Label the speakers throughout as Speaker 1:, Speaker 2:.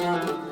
Speaker 1: Thank you.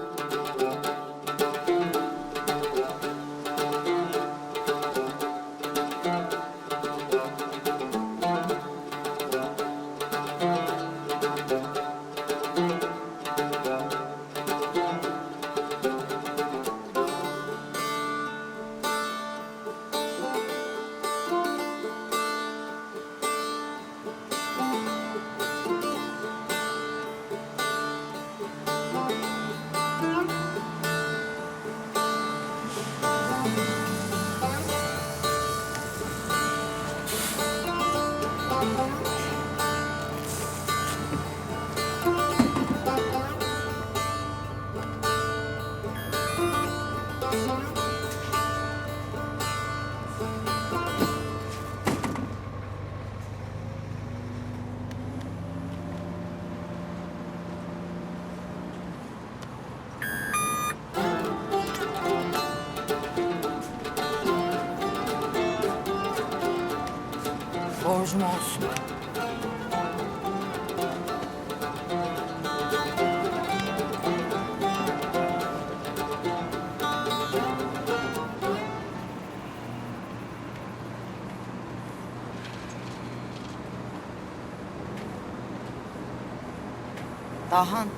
Speaker 1: Dahan.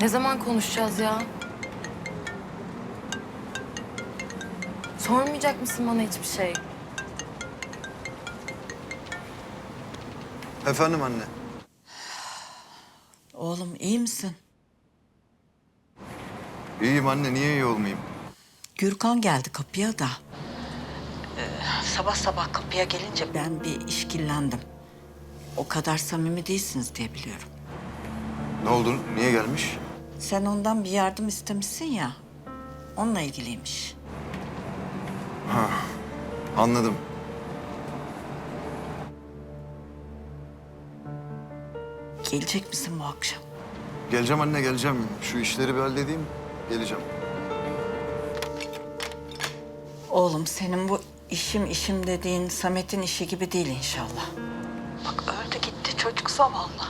Speaker 1: Ne zaman konuşacağız ya? Sormayacak mısın bana hiçbir şey?
Speaker 2: Efendim anne.
Speaker 3: Oğlum iyi misin?
Speaker 2: İyiyim anne, niye iyi olmayayım?
Speaker 3: Gürkan geldi kapıya da. Ee, sabah sabah kapıya gelince ben bir işkillendim. O kadar samimi değilsiniz diye biliyorum.
Speaker 2: Ne oldu, niye gelmiş?
Speaker 3: Sen ondan bir yardım istemişsin ya. Onunla ilgiliymiş.
Speaker 2: Anladım.
Speaker 3: Gelecek misin bu akşam?
Speaker 2: Geleceğim anne, geleceğim. Şu işleri bir halledeyim, geleceğim.
Speaker 3: Oğlum senin bu işim işim dediğin Samet'in işi gibi değil inşallah. Bak çocuk zavallı.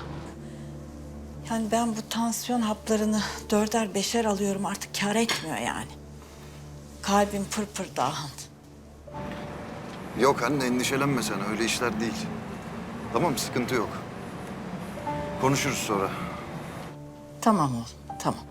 Speaker 3: Yani ben bu tansiyon haplarını dörder beşer alıyorum artık kar etmiyor yani. Kalbim pırpır Dahan.
Speaker 2: Yok anne, endişelenme sen. Öyle işler değil. Tamam, sıkıntı yok. Konuşuruz sonra.
Speaker 3: Tamam oğlum tamam.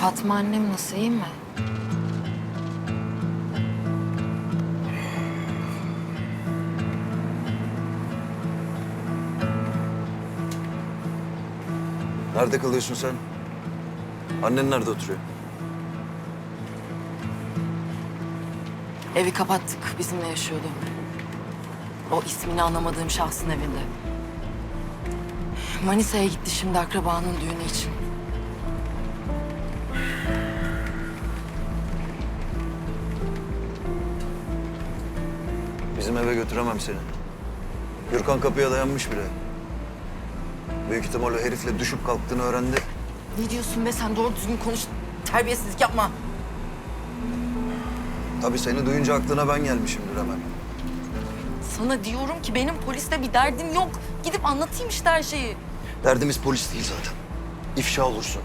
Speaker 1: Fatma annem nasıl iyi mi?
Speaker 2: Nerede kalıyorsun sen? Annen nerede oturuyor?
Speaker 1: Evi kapattık. Bizimle yaşıyordu. O ismini anlamadığım şahsın evinde. Manisa'ya gitti şimdi akrabanın düğünü için.
Speaker 2: Eve götüremem seni. Gürkan kapıya dayanmış bile. Büyük ihtimalle herifle düşüp kalktığını öğrendi.
Speaker 1: Ne diyorsun be sen doğru düzgün konuş. Terbiyesizlik yapma.
Speaker 2: Tabii seni duyunca aklına ben gelmişimdir hemen.
Speaker 1: Sana diyorum ki benim polisle bir derdim yok. Gidip anlatayım işte her şeyi.
Speaker 2: Derdimiz polis değil zaten. İfşa olursun.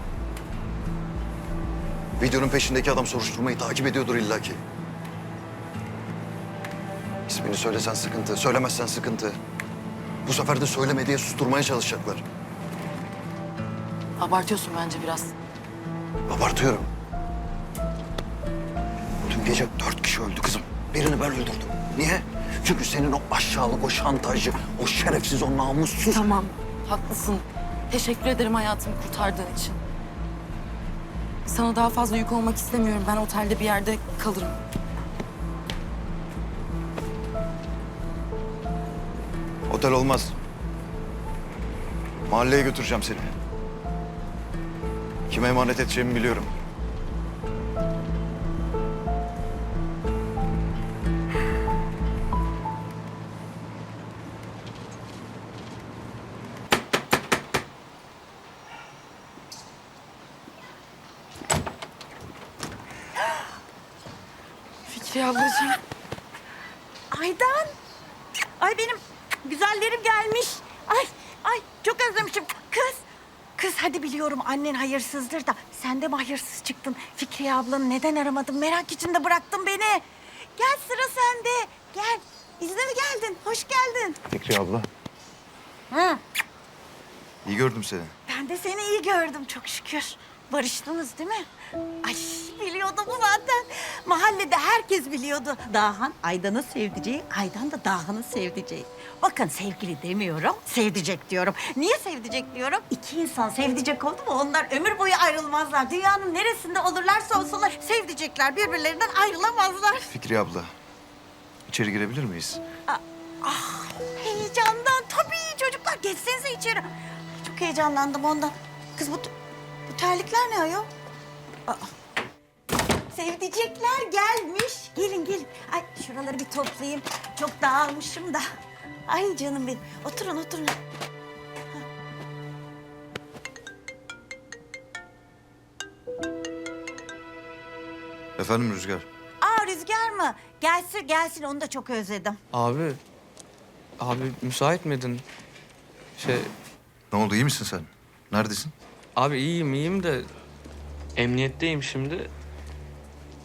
Speaker 2: Videonun peşindeki adam soruşturmayı takip ediyordur illaki. İsmini söylesen sıkıntı, söylemezsen sıkıntı. Bu sefer de söyleme diye susturmaya çalışacaklar.
Speaker 1: Abartıyorsun bence biraz.
Speaker 2: Abartıyorum. Dün gece dört kişi öldü kızım. Birini ben öldürdüm. Niye? Çünkü senin o aşağılık, o şantajcı, o şerefsiz, o namussuz...
Speaker 1: Tamam, haklısın. Teşekkür ederim hayatımı kurtardığın için. Sana daha fazla yük olmak istemiyorum. Ben otelde bir yerde kalırım.
Speaker 2: otel olmaz. Mahalleye götüreceğim seni. Kime emanet edeceğimi biliyorum.
Speaker 4: Hayırsızdır da sen de mi hayırsız çıktın? Fikriye ablanı neden aramadın? Merak içinde bıraktın beni. Gel sıra sende. Gel. İzne mi geldin? Hoş geldin.
Speaker 2: Fikri abla.
Speaker 4: Hı.
Speaker 2: İyi gördüm seni.
Speaker 4: Ben de seni iyi gördüm çok şükür. Barıştınız değil mi? Ay biliyordum zaten. Mahallede herkes biliyordu. Dahan Aydan'ı sevdiceği, Aydan da Dahan'ı sevdiceği. Bakın sevgili demiyorum, sevdicek diyorum. Niye sevdicek diyorum? İki insan sevdicek oldu mu onlar ömür boyu ayrılmazlar. Dünyanın neresinde olurlarsa olsunlar sevdicekler birbirlerinden ayrılamazlar.
Speaker 2: Fikri abla. İçeri girebilir miyiz?
Speaker 4: Heyecandan tabii çocuklar geçsenize içeri. Çok heyecanlandım ondan. Kız bu, bu terlikler ne ayol? Aa. Sevdicekler gelmiş. Gelin gelin. Ay şuraları bir toplayayım. Çok dağılmışım da. Ay canım benim. Oturun oturun.
Speaker 2: Efendim Rüzgar.
Speaker 4: Aa Rüzgar mı? Gelsin gelsin onu da çok özledim.
Speaker 5: Abi, abi müsait miydin? Şey,
Speaker 2: Ne oldu iyi misin sen? Neredesin?
Speaker 5: Abi iyiyim iyiyim de emniyetteyim şimdi.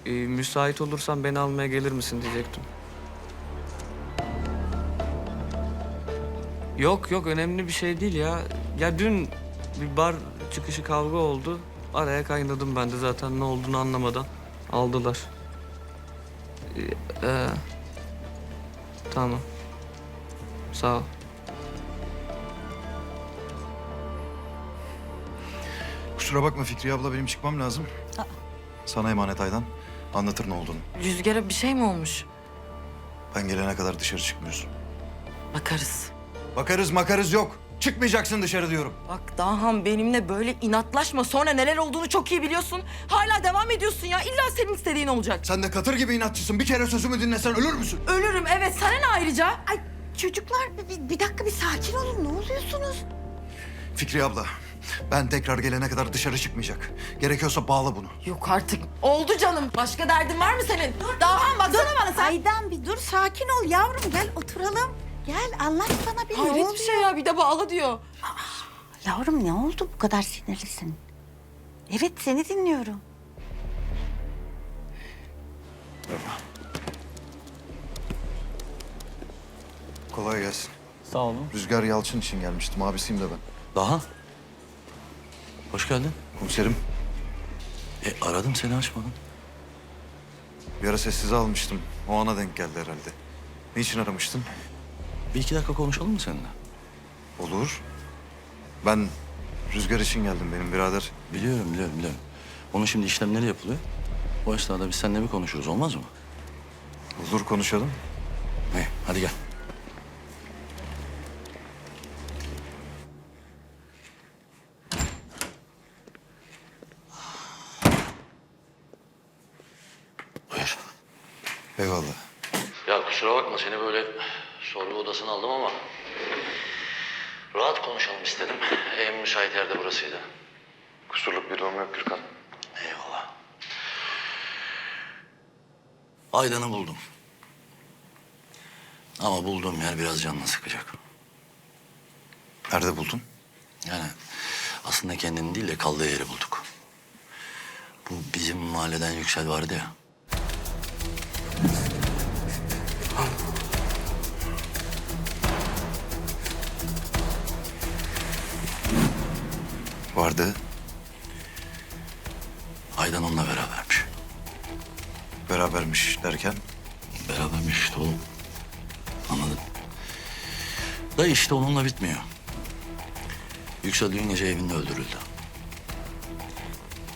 Speaker 5: Ee, müsait olursan beni almaya gelir misin diyecektim. Yok yok önemli bir şey değil ya. Ya dün bir bar çıkışı kavga oldu. Araya kaynadım ben de zaten ne olduğunu anlamadan. Aldılar. Ee, e, tamam. Sağ ol.
Speaker 2: Kusura bakma Fikri abla benim çıkmam lazım. Sana emanet Aydan. Anlatır ne olduğunu.
Speaker 1: Rüzgara bir şey mi olmuş?
Speaker 2: Ben gelene kadar dışarı çıkmıyorsun.
Speaker 1: Bakarız.
Speaker 2: Bakarız makarız yok. Çıkmayacaksın dışarı diyorum.
Speaker 1: Bak Dahan benimle böyle inatlaşma. Sonra neler olduğunu çok iyi biliyorsun. Hala devam ediyorsun ya. İlla senin istediğin olacak.
Speaker 2: Sen de katır gibi inatçısın. Bir kere sözümü dinlesen ölür müsün?
Speaker 1: Ölürüm evet. Sana ne ayrıca?
Speaker 4: Ay çocuklar bir, bir, bir dakika bir sakin olun. Ne oluyorsunuz?
Speaker 2: Fikri abla, ben tekrar gelene kadar dışarı çıkmayacak. Gerekiyorsa bağla bunu.
Speaker 1: Yok artık. Oldu canım. Başka derdin var mı senin? Dahan baksana bana sen.
Speaker 4: Aydan bir dur sakin ol yavrum gel oturalım. Gel anlat bana bir ne
Speaker 1: Hayret
Speaker 4: oldu?
Speaker 1: bir şey ya. Bir de bağla diyor.
Speaker 4: Yavrum ne oldu bu kadar sinirlisin? Evet seni dinliyorum.
Speaker 2: Kolay gelsin.
Speaker 6: Sağ olun.
Speaker 2: Rüzgar Yalçın için gelmiştim. Abisiyim de ben.
Speaker 6: Daha? Hoş geldin.
Speaker 2: Komiserim,
Speaker 6: E aradım seni açmadın.
Speaker 2: bir ara sessize almıştım. O ana denk geldi herhalde. Niçin aramıştın?
Speaker 6: Bir iki dakika konuşalım mı seninle?
Speaker 2: Olur. Ben Rüzgar için geldim benim birader.
Speaker 6: Biliyorum biliyorum biliyorum. Onun şimdi işlemleri yapılıyor. O esnada biz seninle bir konuşuruz olmaz mı?
Speaker 2: Olur konuşalım.
Speaker 6: İyi hadi gel.
Speaker 2: Eyvallah.
Speaker 6: Ya kusura bakma seni böyle sorgu odasına aldım ama... ...rahat konuşalım istedim. En müsait yerde burasıydı.
Speaker 2: Kusurluk bir durum yok Gürkan.
Speaker 6: Eyvallah. Aydan'ı buldum. Ama bulduğum yer biraz canını sıkacak.
Speaker 2: Nerede buldun?
Speaker 6: Yani aslında kendini değil de kaldığı yeri bulduk. Bu bizim mahalleden Yüksel vardı ya.
Speaker 2: Vardı.
Speaker 6: Aydan onunla berabermiş.
Speaker 2: Berabermiş derken.
Speaker 6: Berabermiş işte oğlum. Anladım. Da işte onunla bitmiyor. Yüksel dün gece evinde öldürüldü.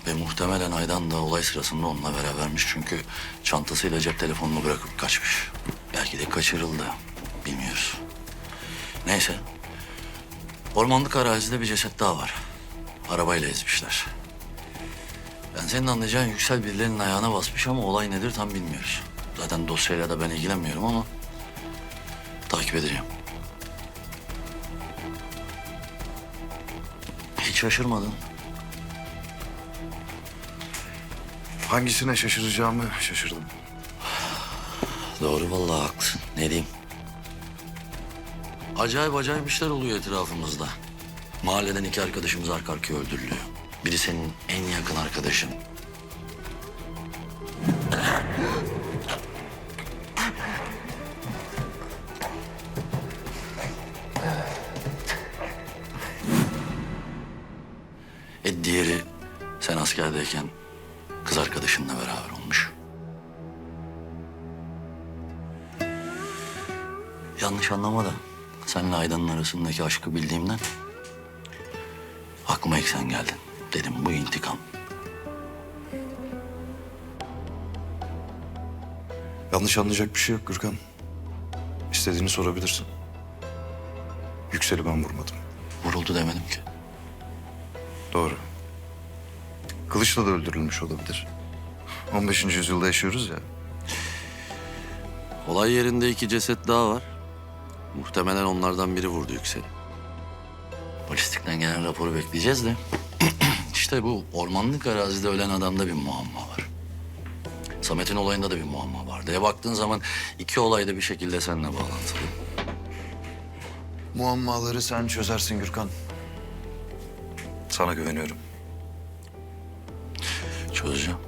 Speaker 6: Ve muhtemelen Aydan da olay sırasında onunla berabermiş. Çünkü çantasıyla cep telefonunu bırakıp kaçmış. Belki de kaçırıldı. Bilmiyoruz. Neyse. Ormanlık arazide bir ceset daha var. Arabayla ezmişler. Ben senin anlayacağın Yüksel birilerinin ayağına basmış ama olay nedir tam bilmiyoruz. Zaten dosyayla da ben ilgilenmiyorum ama takip edeceğim. Hiç şaşırmadın.
Speaker 2: Hangisine şaşıracağımı şaşırdım.
Speaker 6: Doğru vallahi haklısın. Ne diyeyim? Acayip acayip işler oluyor etrafımızda. Mahalleden iki arkadaşımız arka arkaya öldürülüyor. Biri senin en yakın arkadaşın. E diğeri sen askerdeyken kız arkadaşınla beraber olmuş. Yanlış anlama da senle Aydan'ın arasındaki aşkı bildiğimden ilk sen geldin. Dedim bu intikam.
Speaker 2: Yanlış anlayacak bir şey yok Gürkan. İstediğini sorabilirsin. Yüksel'i ben vurmadım.
Speaker 6: Vuruldu demedim ki.
Speaker 2: Doğru. Kılıçla da öldürülmüş olabilir. 15. yüzyılda yaşıyoruz ya.
Speaker 6: Olay yerinde iki ceset daha var. Muhtemelen onlardan biri vurdu Yüksel'i. Polislikten gelen raporu bekleyeceğiz de. işte bu ormanlık arazide ölen adamda bir muamma var. Samet'in olayında da bir muamma var. Diye baktığın zaman iki olay da bir şekilde seninle bağlantılı.
Speaker 2: Muammaları sen çözersin Gürkan. Sana güveniyorum.
Speaker 6: Çözeceğim.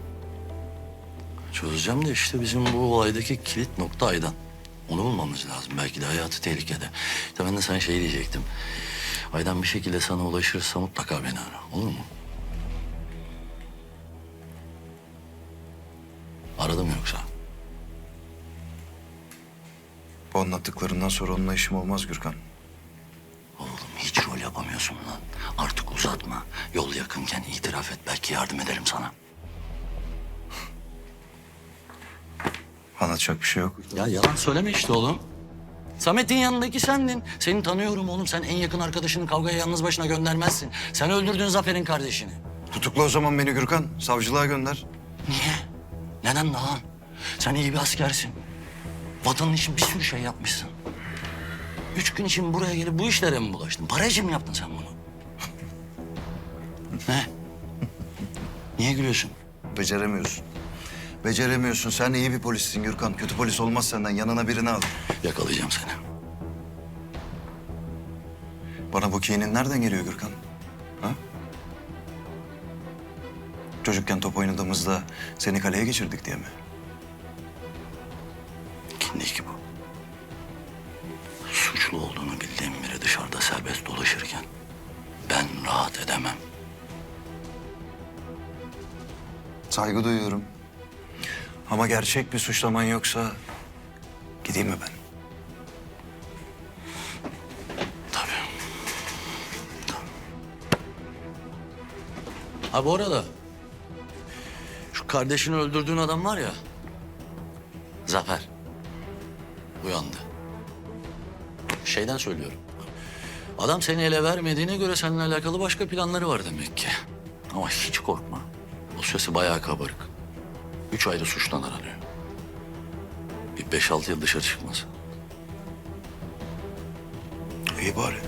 Speaker 6: Çözeceğim de işte bizim bu olaydaki kilit nokta Aydan. Onu bulmamız lazım. Belki de hayatı tehlikede. İşte ben de sana şey diyecektim. Aydan bir şekilde sana ulaşırsa mutlaka beni ara. Olur mu? Aradım yoksa.
Speaker 2: Bu anlattıklarından sonra onunla işim olmaz Gürkan.
Speaker 6: Oğlum hiç rol yapamıyorsun lan. Artık uzatma. Yol yakınken itiraf et. Belki yardım ederim sana.
Speaker 2: Anlatacak bir şey yok.
Speaker 6: Ya yalan söyleme işte oğlum. Samet'in yanındaki sendin. Seni tanıyorum oğlum. Sen en yakın arkadaşını kavgaya yalnız başına göndermezsin. Sen öldürdün Zafer'in kardeşini.
Speaker 2: Tutukla o zaman beni Gürkan. Savcılığa gönder.
Speaker 6: Niye? Neden daha? Sen iyi bir askersin. Vatanın için bir sürü şey yapmışsın. Üç gün için buraya gelip bu işlere mi bulaştın? Para için mi yaptın sen bunu? ne? Niye gülüyorsun?
Speaker 2: Beceremiyorsun. Beceremiyorsun. Sen iyi bir polissin Gürkan. Kötü polis olmaz senden. Yanına birini al.
Speaker 6: Yakalayacağım seni.
Speaker 2: Bana bu kinin nereden geliyor Gürkan? Ha? Çocukken top oynadığımızda seni kaleye geçirdik diye mi?
Speaker 6: Değil ki bu? Suçlu olduğunu bildiğim biri dışarıda serbest dolaşırken ben rahat edemem.
Speaker 2: Saygı duyuyorum. Ama gerçek bir suçlaman yoksa gideyim mi ben?
Speaker 6: Ha bu arada şu kardeşini öldürdüğün adam var ya Zafer uyandı. Şeyden söylüyorum. Adam seni ele vermediğine göre seninle alakalı başka planları var demek ki. Ama hiç korkma. Dosyası bayağı kabarık. Üç ayrı suçtan aranıyor. Bir beş altı yıl dışarı çıkmaz.
Speaker 2: İyi bari.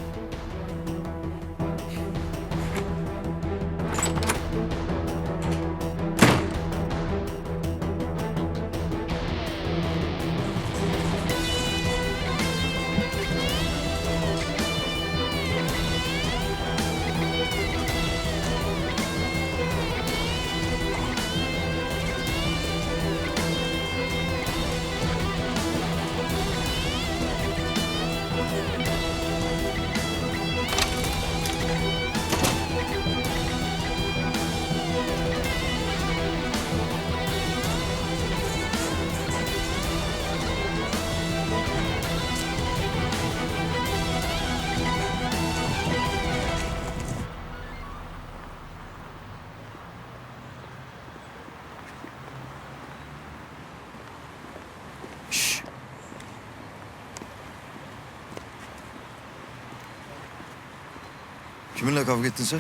Speaker 2: Kiminle kavga ettin sen?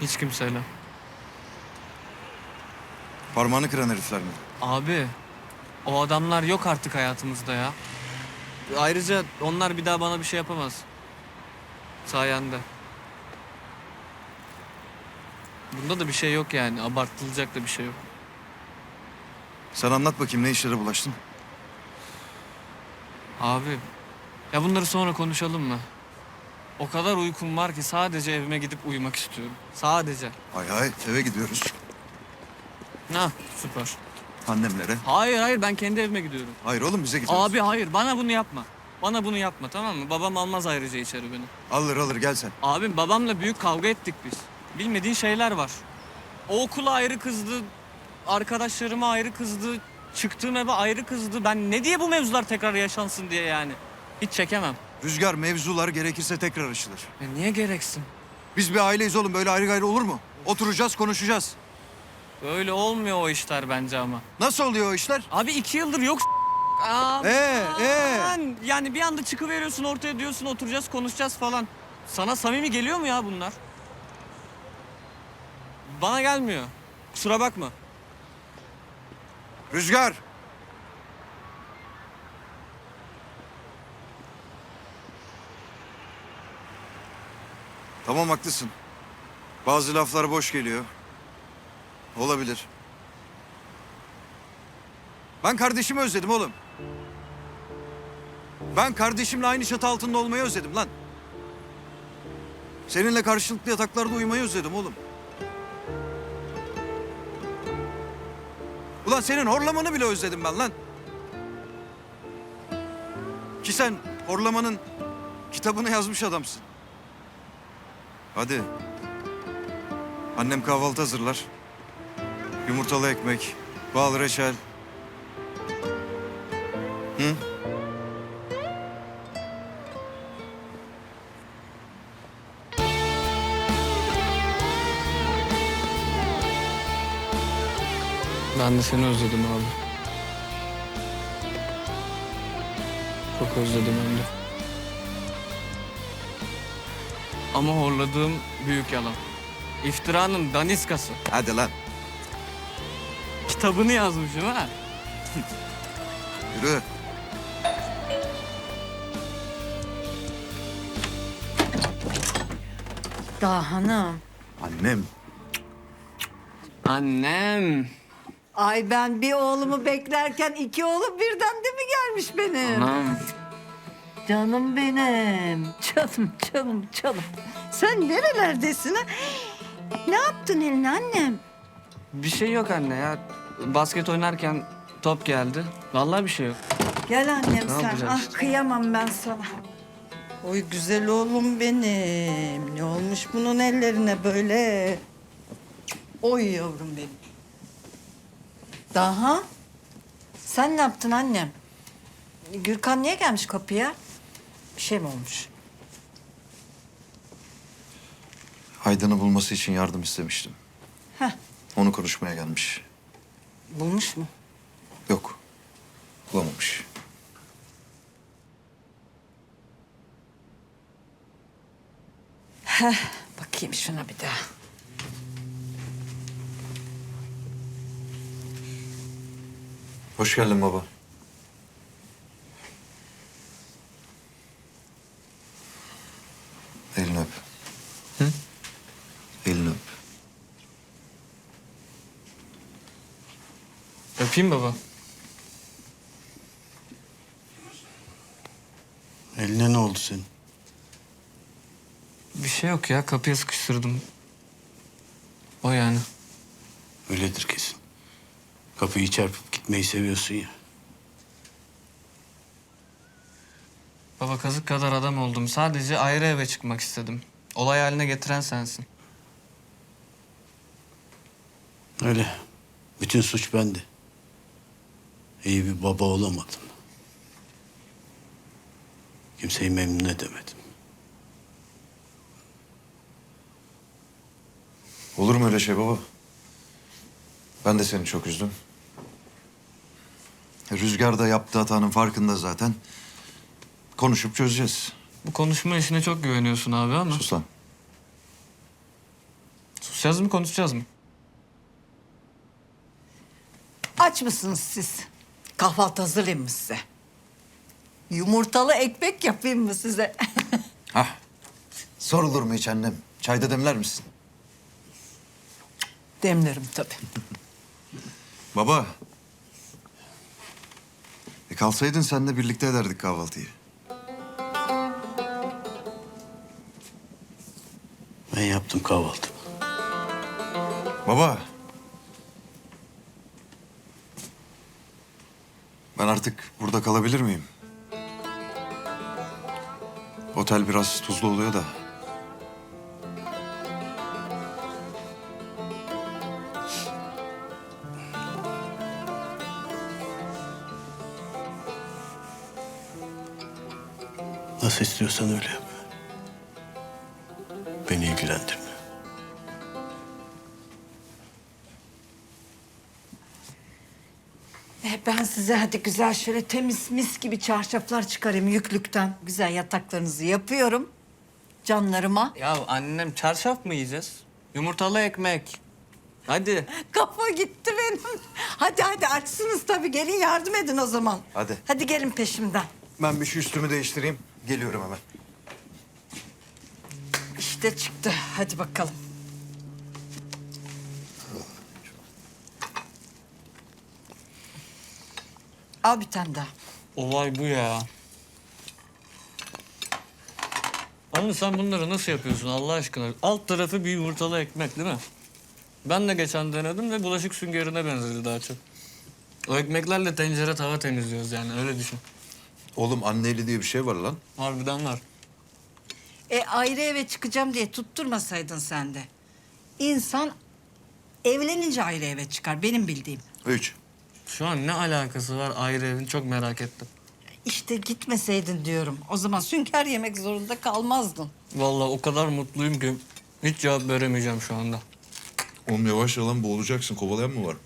Speaker 5: Hiç kimseyle.
Speaker 2: Parmağını kıran herifler mi?
Speaker 5: Abi o adamlar yok artık hayatımızda ya. Ayrıca onlar bir daha bana bir şey yapamaz. Sayende. Bunda da bir şey yok yani. Abartılacak da bir şey yok.
Speaker 2: Sen anlat bakayım ne işlere bulaştın?
Speaker 5: Abi ya bunları sonra konuşalım mı? O kadar uykum var ki sadece evime gidip uyumak istiyorum. Sadece.
Speaker 2: Hay hay eve gidiyoruz.
Speaker 5: Ha süper.
Speaker 2: Annemlere.
Speaker 5: Hayır hayır ben kendi evime gidiyorum.
Speaker 2: Hayır oğlum bize gidiyoruz.
Speaker 5: Abi hayır bana bunu yapma. Bana bunu yapma tamam mı? Babam almaz ayrıca içeri beni.
Speaker 2: Alır alır gel sen.
Speaker 5: Abim babamla büyük kavga ettik biz. Bilmediğin şeyler var. O okula ayrı kızdı. Arkadaşlarıma ayrı kızdı. Çıktığım eve ayrı kızdı. Ben ne diye bu mevzular tekrar yaşansın diye yani. Hiç çekemem.
Speaker 2: Rüzgar mevzular gerekirse tekrar açılır.
Speaker 5: Ya niye gereksin?
Speaker 2: Biz bir aileyiz oğlum böyle ayrı gayrı olur mu? Oturacağız konuşacağız.
Speaker 5: Öyle olmuyor o işler bence ama.
Speaker 2: Nasıl oluyor o işler?
Speaker 5: Abi iki yıldır yok Aa,
Speaker 2: Ee, ee?
Speaker 5: Yani bir anda çıkıveriyorsun ortaya diyorsun oturacağız konuşacağız falan. Sana samimi geliyor mu ya bunlar? Bana gelmiyor. Kusura bakma.
Speaker 2: Rüzgar. Tamam haklısın. Bazı laflar boş geliyor. Olabilir. Ben kardeşimi özledim oğlum. Ben kardeşimle aynı çatı altında olmayı özledim lan. Seninle karşılıklı yataklarda uyumayı özledim oğlum. Ulan senin horlamanı bile özledim ben lan. Ki sen horlamanın kitabını yazmış adamsın. Hadi. Annem kahvaltı hazırlar. Yumurtalı ekmek, bal reçel. Hı?
Speaker 5: Ben de seni özledim abi. Çok özledim hem de. Ama horladığım büyük yalan. İftiranın daniskası.
Speaker 2: Hadi lan.
Speaker 5: Kitabını yazmışım ha.
Speaker 2: Yürü.
Speaker 3: Daha hanım.
Speaker 2: Annem.
Speaker 5: Annem.
Speaker 3: Ay ben bir oğlumu beklerken iki oğlum birden de mi gelmiş benim?
Speaker 5: Anam.
Speaker 3: Canım benim. Canım canım canım. Sen nerelerdesin ha?
Speaker 4: Ne yaptın eline annem?
Speaker 5: Bir şey yok anne ya. Basket oynarken top geldi. Vallahi bir şey yok.
Speaker 3: Gel annem
Speaker 5: Ne
Speaker 3: sen.
Speaker 5: yapacağız
Speaker 3: Ah
Speaker 5: işte?
Speaker 3: kıyamam ben sana. Oy güzel oğlum benim. Ne olmuş bunun ellerine böyle? Oy yavrum benim. Daha? Sen ne yaptın annem? Gürkan niye gelmiş kapıya? Bir şey mi olmuş?
Speaker 2: Aydan'ı bulması için yardım istemiştim.
Speaker 3: Heh.
Speaker 2: Onu konuşmaya gelmiş.
Speaker 3: Bulmuş mu?
Speaker 2: Yok. Bulamamış.
Speaker 3: Bakayım şuna bir daha.
Speaker 2: Hoş geldin baba.
Speaker 5: Öpeyim baba.
Speaker 7: Eline ne oldu senin?
Speaker 5: Bir şey yok ya. Kapıya sıkıştırdım. O yani.
Speaker 7: Öyledir kesin. Kapıyı çarpıp gitmeyi seviyorsun ya.
Speaker 5: Baba kazık kadar adam oldum. Sadece ayrı eve çıkmak istedim. Olay haline getiren sensin.
Speaker 7: Öyle. Bütün suç bende. İyi bir baba olamadım. Kimseyi memnun edemedim.
Speaker 2: Olur mu öyle şey baba? Ben de seni çok üzdüm. Rüzgar da yaptığı hatanın farkında zaten. Konuşup çözeceğiz.
Speaker 5: Bu konuşma işine çok güveniyorsun abi ama.
Speaker 2: Sus lan.
Speaker 5: Konuşacağız mı konuşacağız mı?
Speaker 3: Aç mısınız siz? Kahvaltı hazırlayayım mı size? Yumurtalı ekmek yapayım mı size?
Speaker 8: Hah. Sorulur mu hiç annem? Çayda demler misin?
Speaker 3: Demlerim tabii.
Speaker 2: Baba. E kalsaydın sen de birlikte ederdik kahvaltıyı.
Speaker 7: Ben yaptım kahvaltı.
Speaker 2: Baba. Ben artık burada kalabilir miyim? Otel biraz tuzlu oluyor da.
Speaker 7: Nasıl istiyorsan öyle yap. Beni ilgilendirmiyor.
Speaker 3: Ben size hadi güzel şöyle temiz mis gibi çarşaflar çıkarayım yüklükten. Güzel yataklarınızı yapıyorum. Canlarıma.
Speaker 5: Ya annem çarşaf mı yiyeceğiz? Yumurtalı ekmek. Hadi.
Speaker 3: Kafa gitti benim. Hadi hadi açsınız tabii. Gelin yardım edin o zaman.
Speaker 2: Hadi.
Speaker 3: Hadi gelin peşimden.
Speaker 2: Ben bir şu üstümü değiştireyim. Geliyorum hemen.
Speaker 3: İşte çıktı. Hadi bakalım. Al bir tane daha.
Speaker 5: Olay bu ya. Anne sen bunları nasıl yapıyorsun Allah aşkına? Alt tarafı bir yumurtalı ekmek değil mi? Ben de geçen denedim ve bulaşık süngerine benzedi daha çok. O ekmeklerle tencere tava temizliyoruz yani öyle düşün.
Speaker 2: Oğlum anneli diye bir şey var lan.
Speaker 5: Harbiden var.
Speaker 3: E ayrı eve çıkacağım diye tutturmasaydın sen de. İnsan evlenince ayrı eve çıkar benim bildiğim.
Speaker 2: Üç.
Speaker 5: Şu an ne alakası var ayrı evin çok merak ettim.
Speaker 3: İşte gitmeseydin diyorum. O zaman sünker yemek zorunda kalmazdın.
Speaker 5: Vallahi o kadar mutluyum ki hiç cevap veremeyeceğim şu anda.
Speaker 2: Oğlum yavaş yalan boğulacaksın. Kovalayan mı var?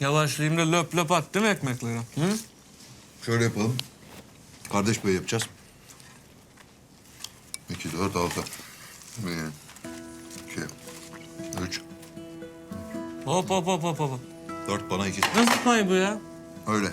Speaker 5: Yavaşlayayım da löp löp at değil mi ekmekleri? Hı?
Speaker 2: Şöyle yapalım. Kardeş payı yapacağız. İki, dört, altı. Bir, iki, üç,
Speaker 5: Hop hop hop hop hop.
Speaker 2: Dört bana iki.
Speaker 5: Nasıl pay bu ya?
Speaker 2: Öyle.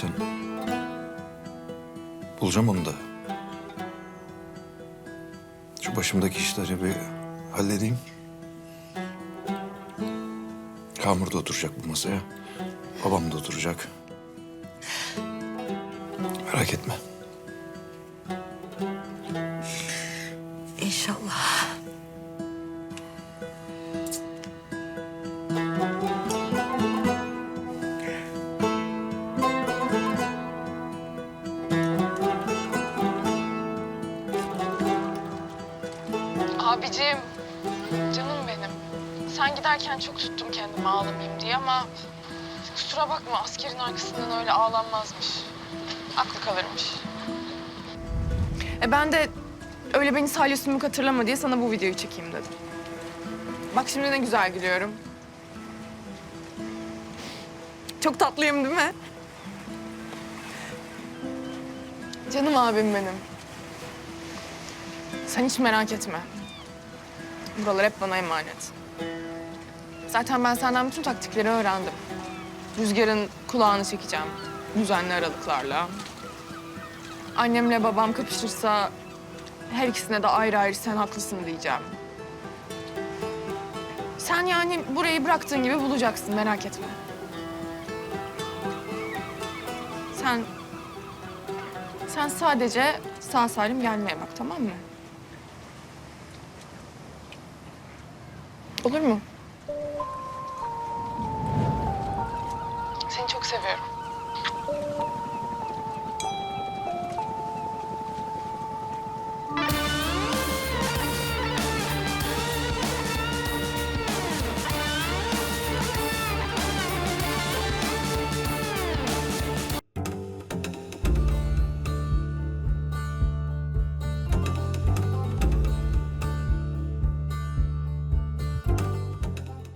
Speaker 2: Sen. Bulacağım onu da. Şu başımdaki işleri bir halledeyim. Kamur da oturacak bu masaya. Babam da oturacak. Merak etme.
Speaker 9: Abicim, canım benim. Sen giderken çok tuttum kendimi ağlamayayım diye ama... ...kusura bakma askerin arkasından öyle ağlanmazmış. Aklı kalırmış.
Speaker 10: E ben de öyle beni salya sümük hatırlama diye sana bu videoyu çekeyim dedim. Bak şimdi ne güzel gülüyorum. Çok tatlıyım değil mi? Canım abim benim. Sen hiç merak etme. Buralar hep bana emanet. Zaten ben senden bütün taktikleri öğrendim. Rüzgarın kulağını çekeceğim. Düzenli aralıklarla. Annemle babam kapışırsa her ikisine de ayrı ayrı sen haklısın diyeceğim. Sen yani burayı bıraktığın gibi bulacaksın merak etme. Sen sen sadece sağ salim gelmeye bak tamam mı? Olur?